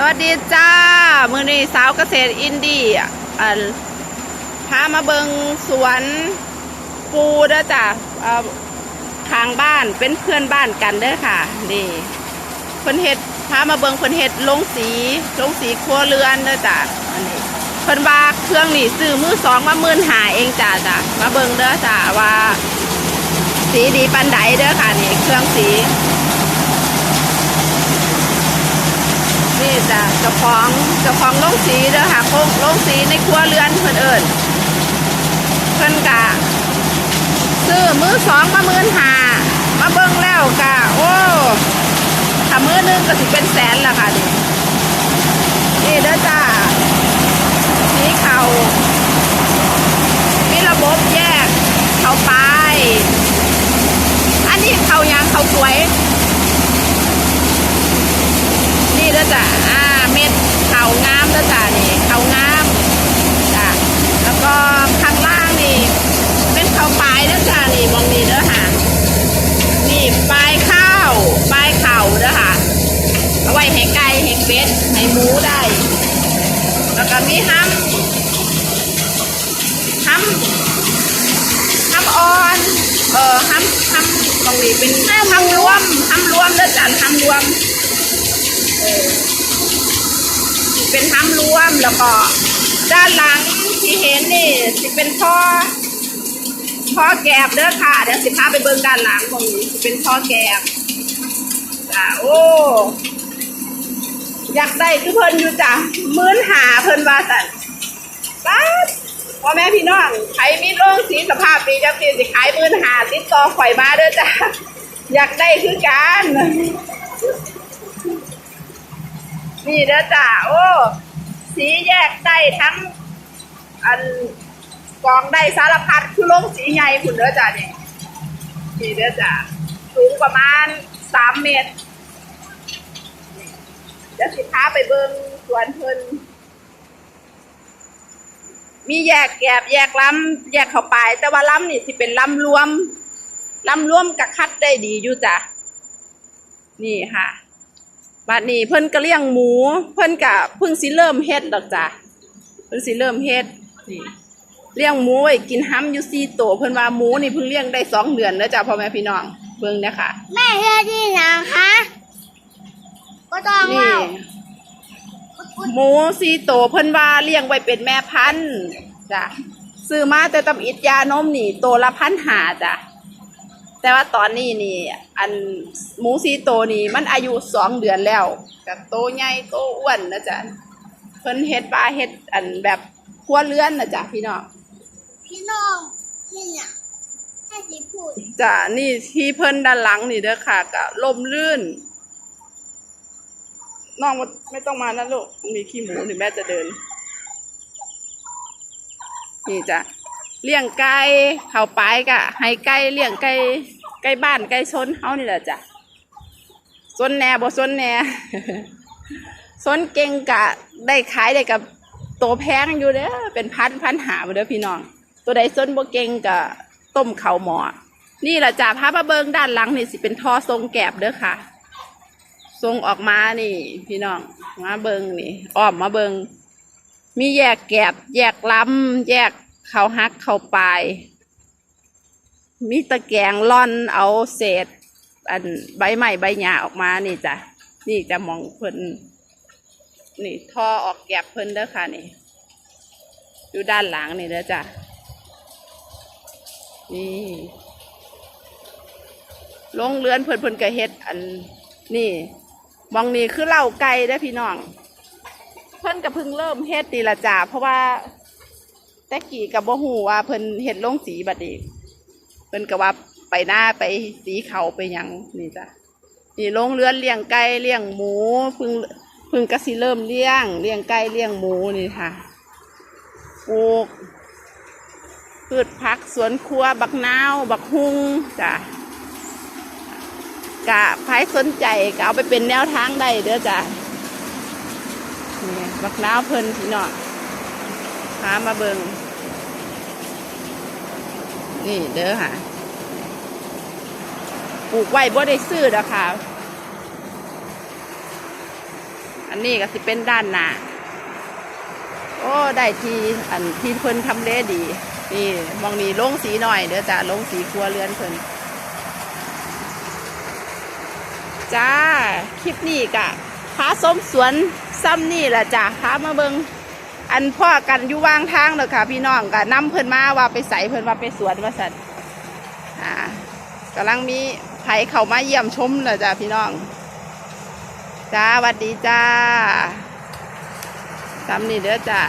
สวัสดีจ้า มือนี้สาวเกษตรอินดี้อะพามาเบิงสวนปูเด้อจ้ะเอ่อข้างบ้านเป็นเพื่อนบ้านกันเด้อค่ะ นี่เพิ่นเฮ็ดพามาเบิงเพิ่นเฮ็ดลงสีลงสีครัวเรือนเด้อจ้ะอันนี้เพิ่นว่าเครื่องนี่ซื้อมือสองมามื่นหาเองจ้ะจ้ะมาเบิงเด้อจ้ะว่า สีดีปันไดเด้อค่ะนี่เครื่องสี นี่จ้ะเจ้าของเจ้าของโรงสีเด้อค่ะโรงโรงสีในครัวเรือนเพิ่นเอิญเพิ่นกะซื้อมือสองมามื่นหามาเบิ้งแล้วกะโอ้ถ้ามือหนึงก็สิเป็นแสนละค่ะนี่นี่เด้อจ้าสีเขามีระบบแยกเขาไป อันนี้เขายางเขาสวย นี่เด้อจ้ะ อ่า เม็ดเขางามเด้อจ้ะนี่เขางามจ้ะ แล้วก็ข้างล่างนี่ เป็นเขาปลายเด้อจ้ะนี่มองนี่เด้อค่ะ นี่ปลายข้าวปลายเข่าเด้อค่ะ เอาไว้ให้ไก่ให้เป็ดให้หมูได้ แล้วก็มีห้ำห้ำห้ำอ่อน เออห้ำ ตรงนี้เป็นห้ำรวมห้ำรวมเด้อจ้ะห้ำรวมเป็นห้ำรวมแล้วก็ด้านหลังที่เห็นนี่จะเป็นท่อท่อแกบเด้อค่ะ เดี๋ยวสิพาไปเบิ่งด้านหลังตรงนี้จะเป็นท่อแกบจ้ะโอ้อยากได้คือเพิ่นอยู่จ้ะมื้นหาเพิ่นว่าสั่นป๊า พ่อแม่พี่น้องใครมีโรงสีสภาพปีจะปีสิขายมืนหาติดต่อข่อยมาเด้อจ้ะอยากได้คือกันนี่เด้อจ้าโอ้สีแยกได้ทั้ง อันกองได้สารพัดคือลงสีใหญ่คุณเด้อจ้าเนี่ยนี่เด้อจ้าสูงประมาณสามเมตรนี่เดี๋ยวสิพาไปเบิ่งสวนเพิ่น มีแยกแกบแยกล้ำแยกเข้าไป แต่ว่าล้ำนี่สิเป็นล้ำรวมล้ำรวมกับคัดได้ดีอยู่จ้ะนี่ค่ะบัดนี้เพิ่นก็เลี้ยงหมู เพิ่นก็เพิ่งสิเริ่มเฮ็ดดอกจ้ะเพิ่งสิเริ่มเฮ็ดนี่เลี้ยงหมูไว้กินห้ำอยู่สี่ตัวเพิ่นว่าหมูนี่เพิ่งเลี้ยงได้สองเดือนแล้วจ้ะพ่อแม่พี่น้องเบิ่งนะคะแม่เฮ็ดที่ไหนคะก็ต้องนี่เล่า หมูสี่ตัวเพิ่นว่าเลี้ยงไว้เป็นแม่พันธุ์จ้ะซื้อมาแต่ตำอิดยานมนี่ตัวละพันหาจ้ะแต่ว่าตอนนี้นี่ อันหมูสี่ตัวนี่มันอายุสองเดือนแล้วกับโตใหญ่โตอ้วนนะจ๊ะเพิ่นเฮ็ดปลาเฮ็ดอันแบบครัวเรือนนะจ๊ะพี่น้องพี่น้องนี่เนี่ยให้สิพูดจ้ะนี่ที่เพิ่นด้านหลังนี่เด้อค่ะก็ลมลื่น น้องไม่ต้องมานะลูกมีขี้หมูหนี่แม่จะเดิน นี่จ้ะเลี้ยงไก่เข้าไปกะให้ไก่เลี้ยงไก่ไก่บ้านไก่ชนเฮานี่แหละจ้ะซนแหน่บ่ซนแหน่ซนเก่งกะได้ขายได้กับตัวแพงอยู่เด้อเป็นพันพันหาบ่เด้อพี่น้อง ตัวใดซนบ่เก่งกะต้มเข้าหมอนี่แหละจ้ะพามาเบิงด้านหลังนี่สิเป็นท่อทรงแกบเด้อค่ะ ทรงออกมานี่ พี่น้องมาเบิงนี่อ้อมมาเบิงมีแยกแกบ แยกลำแยกเขาหักเขาปลาย มีตะแกงล่อนเอาเศษ อันใบไม้ใบหญ้าออกมานี่จ้ะนี่จะมองเพิ่นนี่ท่อออกแกบเพิ่นเด้อค่ะนี่อยู่ด้านหลังนี่เด้อจ้ะนี่ลงเรือนเพิ่นเพิ่นก็เฮ็ดอันนี่ มองนี่คือเหล่าไก่ได้พี่น้อง เพิ่นก็เพิ่งเริ่มเฮ็ดนี่ละจ้าเพราะว่าแต่กี้กับบ่ฮู้ว่าเพิ่นเฮ็ดลงสีบัดนี้เพิ่นก็ว่าไปหน้าไปสีเขาไปหยังนี่จ้ะนี่ลงเรือนเลี้ยงไก่เลี้ยงหมูเพิ่งเพิ่งก็สิเริ่มเลี้ยงเลี้ยงไก่เลี้ยงหมูนี่ค่ะปลูกพืชผักสวนครัว บักนาว บักฮุงจ้ะ กะใครสนใจก็เอาไปเป็นแนวทางได้เด้อจ้ะนี่บักนาวเพิ่นพี่น้องพามาเบิงนี่เด้อค่ะปลูกไว้บ่ได้ซื้อดอกค่ะ อันนี้ก็สิเป็นด้านหน้าโอ้ได้ทีอันที่เพิ่นทำเลดี นี่มองนี่ลงสีหน่อยเด้อจ้ะลงสีครัวเรือนเพิ่น จ้า คลิปนี้กะพาสมสวนซ้ำนี่แหละจ้ะพามาเบิงอันพ่อกันอยู่วางทางเลยค่ะ พี่น้องกะนำเพิ่นมาว่าไปใส่เพิ่นว่าไปสวนว่าสัตว์อ่ากำลังมีไผเข้ามาเยี่ยมชมเลยจ้ะพี่น้องจ้าหวัดดีจ้าซ้ำนี่เด้อจ้า